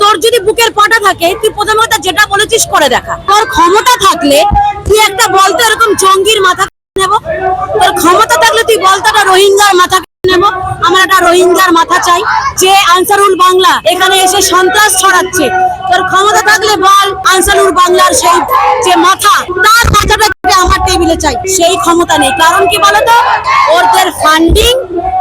তোর যদি বুকের পাটা থাকে, তুই প্রথমে যেটা বলেছিস করে দেখা। তোর ক্ষমতা থাকলে তুই একটা বলতো এরকম জঙ্গির মাথা নেব। তোর ক্ষমতা থাকলে তুই বলতো একটা রোহিঙ্গার মাথা নেব। আমার একটা রোহিঙ্গার মাথা চাই, যে আনসারুল বাংলা, এখানে এসে সন্ত্রাস ছড়াচ্ছে। তোর ক্ষমতা থাকলে বল আনসারুল বাংলার সেই যে মাথা, তার মাথাটা টেবিলে চাই। সেই ক্ষমতা নেই। কারণ কি বলতো? ওদের ফান্ডিং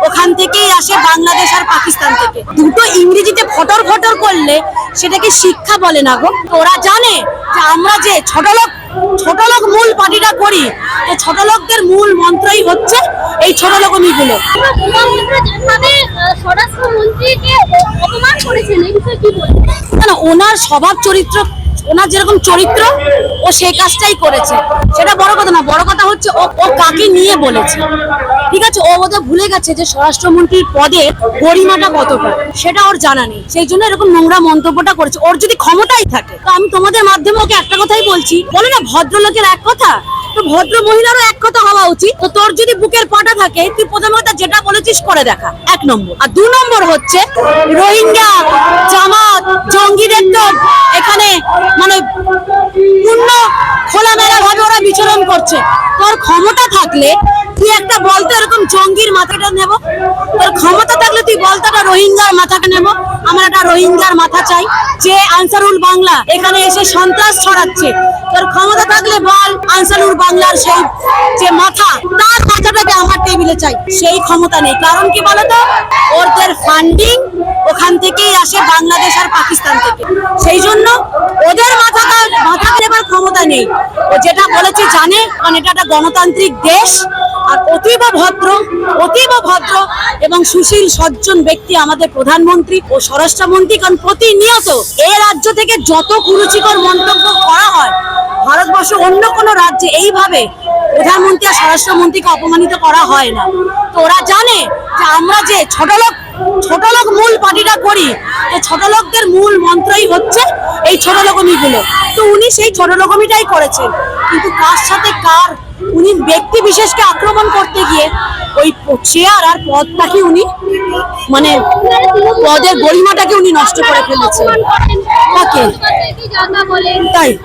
ওখান থেকেই আসে বাংলাদেশ আর পাকিস্তান থেকে। দুটো ইংরেজিতে ফটর ফটর করলে সেটাকে শিক্ষা বলে না গো। ওরা জানে যে আমরা যে ছোট লোক ছোট লোক মূল পার্টিটা করি যে ছোট লোকদের মূল মন্ত্রই হচ্ছে এই ছোট লোকমিগুলো। না ওনার স্বভাব চরিত্র ওনার যেরকম চরিত্র, ও সেই কাজটাই করেছে। সেটা বড় কথা না, বড় কথা হচ্ছে ও ও কাকে নিয়ে বলেছে। ঠিক আছে, ও বোধহয় ভুলে গেছে যে স্বরাষ্ট্রমন্ত্রীর পদে গরিমাটা কতটা। সেটা ওর জানা নেই। সেই জন্য এরকম নোংরা মন্তব্যটা করেছে। ওর যদি ক্ষমতাই থাকে, তো আমি তোমাদের মাধ্যমে ওকে একটা কথাই বলছি। বলে না, ভদ্রলোকের এক কথা তো ভদ্র মহিলারও এক কথা হওয়া উচিত। তো তোর যদি বুকের পাটা থাকে, তুই প্রথমত যেটা বলেছিস করে দেখা। এক নম্বর। আর দু নম্বর হচ্ছে, রোহিঙ্গা, জামাত, জঙ্গিদের তো এখানে মানে পূর্ণ খোলামেলা ভাবে ওরা বিচরণ করছে। তোর ক্ষমতা থাকলে তুই একটা বলতো এরকম জঙ্গির মাথাটা নেব। তোর ক্ষমতা থাকলে তুই বলতো একটা রোহিঙ্গার মাথাটা নেব। আমার একটা রোহিঙ্গার মাথা চাই, যে আনসারুল বাংলা, এখানে এসে সন্ত্রাস ছড়াচ্ছে। তোর ক্ষমতা থাকলে বল আনসারুল বাংলার সেই যে মাথা, তার মাথাটাকে আমার টেবিলে চাই, সেই ক্ষমতা নেই। কারণ কি বলতো? ওদের ফান্ডিং ওখান থেকেই আসে বাংলাদেশ আর পাকিস্তান থেকে। সেই জন্য ওদের মাথাটা মাথা নেবার ক্ষমতা নেই। ও যেটা বলেছে জানে, কারণ এটা একটা গণতান্ত্রিক দেশ। আর অতীব ভদ্র অতীব ভদ্র এবং সুশীল, সজ্জন ব্যক্তি আমাদের প্রধানমন্ত্রী ও স্বরাষ্ট্রমন্ত্রী কারণ প্রতিনিয়ত এই রাজ্য থেকে যত কুরুচিকর মন্তব্য করা হয়, ভারতবর্ষ অন্য কোনো রাজ্যে এইভাবে প্রধানমন্ত্রী আর স্বরাষ্ট্রমন্ত্রীকে অপমানিত করা হয় না। তো ওরা জানে যে আমরা যে ছোট লোক ছোট লোক মূল পার্টিটা করি ছোট লোকদের মূল মন্ত্রই হচ্ছে এই ছোট লোকমিগুলো তো উনি সেই ছোট লোকমিটাই করেছেন। কিন্তু কার সাথে কার উনি ব্যক্তি বিশেষকে আক্রমণ করতে গিয়ে ওই চেয়ার আর পদটাকে উনি মানে পদের গরিমাটাকে উনি নষ্ট করে ফেলেছেন। কাকে? তাই।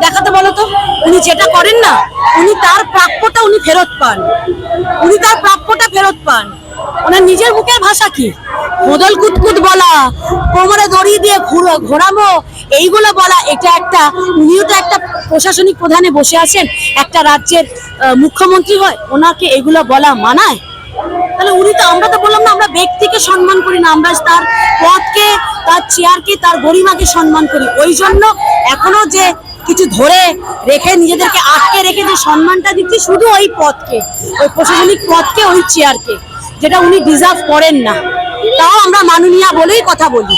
দেখাতে বলো তো, উনি যেটা করেন না, উনি তার প্রাপ্যটা উনি ফেরত পান। উনি তার প্রাপ্যটা ফেরত পান। ওনার নিজের মুখের ভাষা কি? মোদল কুতকুত বলা, কোমরে দড়ি দিয়ে ঘুরো- ঘোরাবো এইগুলো বলা, এটা একটা উনিও তো একটা প্রশাসনিক প্রধানে বসে আছেন একটা রাজ্যের মুখ্যমন্ত্রী হয়, ওনাকে এগুলো বলা মানায়? তাহলে উনি তো, আমরা তো বললাম না, আমরা ব্যক্তিকে সম্মান করি না, আমরা তার পথকে, তার চেয়ারকে, তার গরিমাকে সম্মান করি। ওই জন্য এখনও যে কিছু ধরে রেখে নিজেদেরকে আটকে রেখে যে সম্মানটা দিচ্ছি, শুধু ওই পথকে, ওই প্রশাসনিক পথকে, ওই চেয়ারকে, যেটা উনি ডিজার্ভ করেন না। তাও আমরা মাননীয়া বলেই কথা বলি।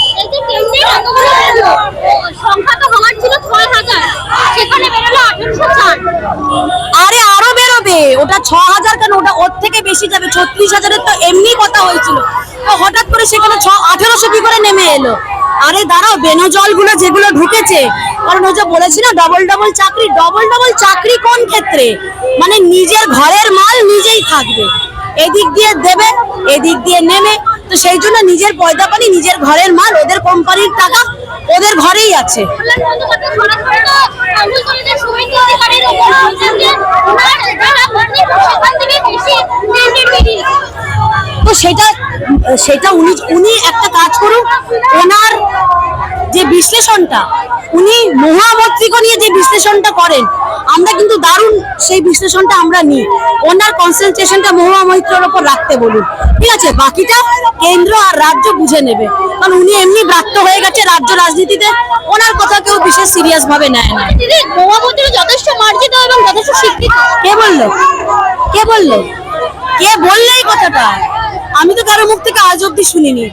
আরে আরও বেরোবে। ওটা ছ হাজার কেন? ওটা ওর থেকে বেশি যাবে। ছত্রিশ হাজারের তো এমনি কথা হয়েছিল। তো হঠাৎ করে সেখানে ছ আঠেরোশো কি করে নেমে এলো? আরে দাঁড়াও বেনজলগুলো যেগুলো ঢুকেছে কারণ ওই যে বলেছি না ডবল ডবল চাকরি ডবল ডবল চাকরি কোন ক্ষেত্রে? মানে নিজের ঘরের মাল নিজেই থাকবে। এদিক দিয়ে দেবে এদিক দিয়ে নেমে তো সেই জন্য নিজের পয়দা পানি, নিজের ঘরের মাল, ওদের কোম্পানির টাকা ওদের ঘরেই আছে। তো সেটা সেটা উনি উনি একটা কাজ করুন ওনার যে বিশ্লেষণটা উনি মহামত্রিক নিয়ে যে বিশ্লেষণটা করেন আমরা কিন্তু দারুণ সেই বিশ্লেষণটা আমরা নিই। ওনার কনসেন্ট্রেশনটা মহামৈত্রের ওপর রাখতে বলুন। ঠিক আছে? বাকিটা কেন্দ্র আর রাজ্য বুঝে নেবে। কারণ উনি এমনি ব্রাত্য হয়ে গেছে রাজ্য রাজনীতিতে। ওনার কথা কেউ বিশেষ সিরিয়াস ভাবে নেয় না। মহামন্ত্রী যথেষ্ট মার্জিত এবং যথেষ্ট স্বীকৃত কে বলল? কে বলল? কে বললে এই কথাটা? আমি তো কারও মুখ থেকে আজ অব্দি শুনিনি।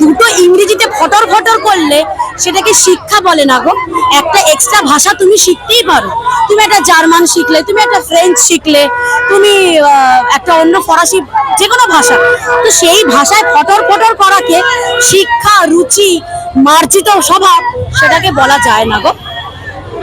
দুটো ইংরেজিতে ফটর ফটর করলে সেটাকে শিক্ষা বলে না গো। একটা এক্সট্রা ভাষা তুমি শিখতেই পারো। তুমি একটা জার্মান শিখলে, তুমি একটা ফ্রেঞ্চ শিখলে, তুমি একটা অন্য ফরাসি যে কোনো ভাষা। তো সেই ভাষায় ফটর ফটর করাকে শিক্ষা, রুচি, মার্জিত স্বভাব সেটাকে বলা যায় না গো।